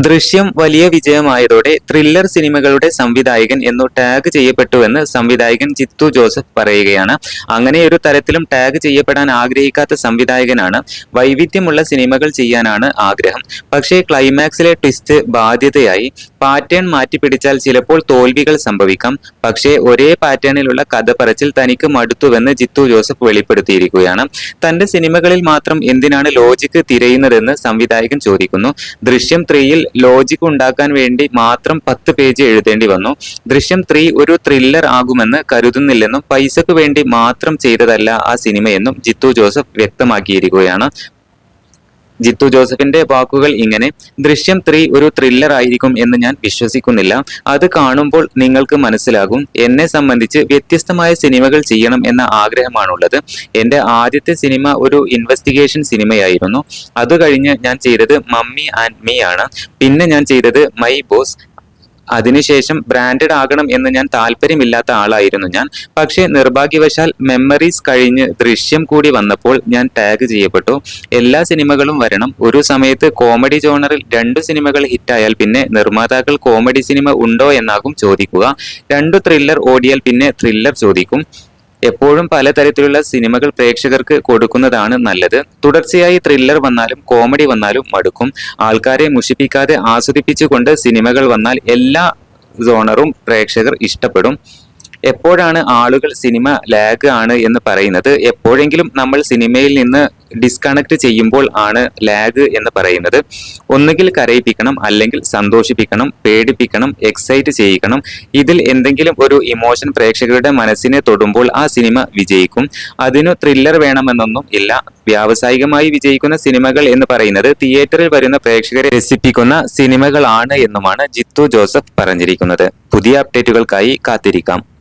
ദൃശ്യം വലിയ വിജയമായതോടെ ത്രില്ലർ സിനിമകളുടെ സംവിധായകൻ എന്നു ടാഗ് ചെയ്യപ്പെട്ടുവെന്ന് സംവിധായകൻ ജിത്തു ജോസഫ് പറയുകയാണ്. അങ്ങനെ ഒരു തരത്തിലും ടാഗ് ചെയ്യപ്പെടാൻ ആഗ്രഹിക്കാത്ത സംവിധായകനാണ് വൈവിധ്യമുള്ള സിനിമകൾ ചെയ്യാനാണ് ആഗ്രഹം. പക്ഷേ ക്ലൈമാക്സിലെ ട്വിസ്റ്റ് ബാധ്യതയായി. പാറ്റേൺ മാറ്റിപ്പിടിച്ചാൽ ചിലപ്പോൾ തോൽവികൾ സംഭവിക്കാം. പക്ഷേ ഒരേ പാറ്റേണിലുള്ള കഥ പറച്ചിൽ തനിക്ക് മടുത്തുവെന്ന് ജിത്തു ജോസഫ് വെളിപ്പെടുത്തിയിരിക്കുകയാണ്. തന്റെ സിനിമകളിൽ മാത്രം എന്തിനാണ് ലോജിക്ക് തിരയുന്നതെന്ന് സംവിധായകൻ ചോദിക്കുന്നു. ദൃശ്യം ത്രീയിൽ ലോജിക് ഉണ്ടാക്കാൻ വേണ്ടി മാത്രം പത്ത് പേജ് എഴുതേണ്ടി വന്നു. ദൃശ്യം ത്രീ ഒരു ത്രില്ലർ ആകുമെന്ന് കരുതുന്നില്ലെന്നും പൈസക്ക് വേണ്ടി മാത്രം ചെയ്തതല്ല ആ സിനിമയെന്നും ജിത്തു ജോസഫ് വ്യക്തമാക്കിയിരിക്കുകയാണ്. ജിത്തു ജോസഫിന്റെ വാക്കുകൾ ഇങ്ങനെ ദൃശ്യം ത്രീ ഒരു ത്രില്ലർ ആയിരിക്കും എന്ന് ഞാൻ വിശ്വസിക്കുന്നില്ല. അത് കാണുമ്പോൾ നിങ്ങൾക്ക് മനസ്സിലാകും. എന്നെ സംബന്ധിച്ച് വ്യത്യസ്തമായ സിനിമകൾ ചെയ്യണം എന്ന ആഗ്രഹമാണുള്ളത്. എന്റെ ആദ്യത്തെ സിനിമ ഒരു ഇൻവെസ്റ്റിഗേഷൻ സിനിമയായിരുന്നു. അത് കഴിഞ്ഞ് ഞാൻ ചെയ്തത് മമ്മി ആൻഡ് മീ ആണ്. പിന്നെ ഞാൻ ചെയ്തത് മൈ ബോസ്. അതിനുശേഷം ബ്രാൻഡഡ് ആകണം എന്ന് ഞാൻ താല്പര്യമില്ലാത്ത ആളായിരുന്നു ഞാൻ. പക്ഷേ നിർഭാഗ്യവശാൽ മെമ്മറീസ് കഴിഞ്ഞ് ദൃശ്യം കൂടി വന്നപ്പോൾ ഞാൻ ടാഗ് ചെയ്യപ്പെട്ടു. എല്ലാ സിനിമകളും വരണം. ഒരു സമയത്ത് കോമഡി ജോണറിൽ രണ്ടു സിനിമകൾ ഹിറ്റായാൽ പിന്നെ നിർമ്മാതാക്കൾ കോമഡി സിനിമ ഉണ്ടോ എന്നാകും ചോദിക്കുക. രണ്ടു ത്രില്ലർ ഓടിയാൽ പിന്നെ ത്രില്ലർ ചോദിക്കും. എപ്പോഴും പലതരത്തിലുള്ള സിനിമകൾ പ്രേക്ഷകർക്ക് കൊടുക്കുന്നതാണ് നല്ലത്. തുടർച്ചയായി ത്രില്ലർ വന്നാലും കോമഡി വന്നാലും മടുക്കും. ആൾക്കാരെ മുഷിപ്പിക്കാതെ ആസ്വദിപ്പിച്ചുകൊണ്ട് സിനിമകൾ വന്നാൽ എല്ലാ സോണറും പ്രേക്ഷകർ ഇഷ്ടപ്പെടും. എപ്പോഴാണ് ആളുകൾ സിനിമ ലാഗ് ആണ് എന്ന് പറയുന്നത്? എപ്പോഴെങ്കിലും നമ്മൾ സിനിമയിൽ നിന്ന് ഡിസ്കണക്ട് ചെയ്യുമ്പോൾ ആണ് ലാഗ് എന്ന് പറയുന്നത്. ഒന്നുകിൽ കരയിപ്പിക്കണം അല്ലെങ്കിൽ സന്തോഷിപ്പിക്കണം പേടിപ്പിക്കണം എക്സൈറ്റ് ചെയ്യിക്കണം. ഇതിൽ എന്തെങ്കിലും ഒരു ഇമോഷൻ പ്രേക്ഷകരുടെ മനസ്സിനെ തൊടുമ്പോൾ ആ സിനിമ വിജയിക്കും. അതിനു ത്രില്ലർ വേണമെന്നൊന്നും ഇല്ല. വ്യാവസായികമായി വിജയിക്കുന്ന സിനിമകൾ എന്ന് പറയുന്നത് തിയേറ്ററിൽ വരുന്ന പ്രേക്ഷകരെ രസിപ്പിക്കുന്ന സിനിമകളാണ് എന്നുമാണ് ജിത്തു ജോസഫ് പറഞ്ഞിരിക്കുന്നത്. പുതിയ അപ്ഡേറ്റുകൾക്കായി കാത്തിരിക്കാം.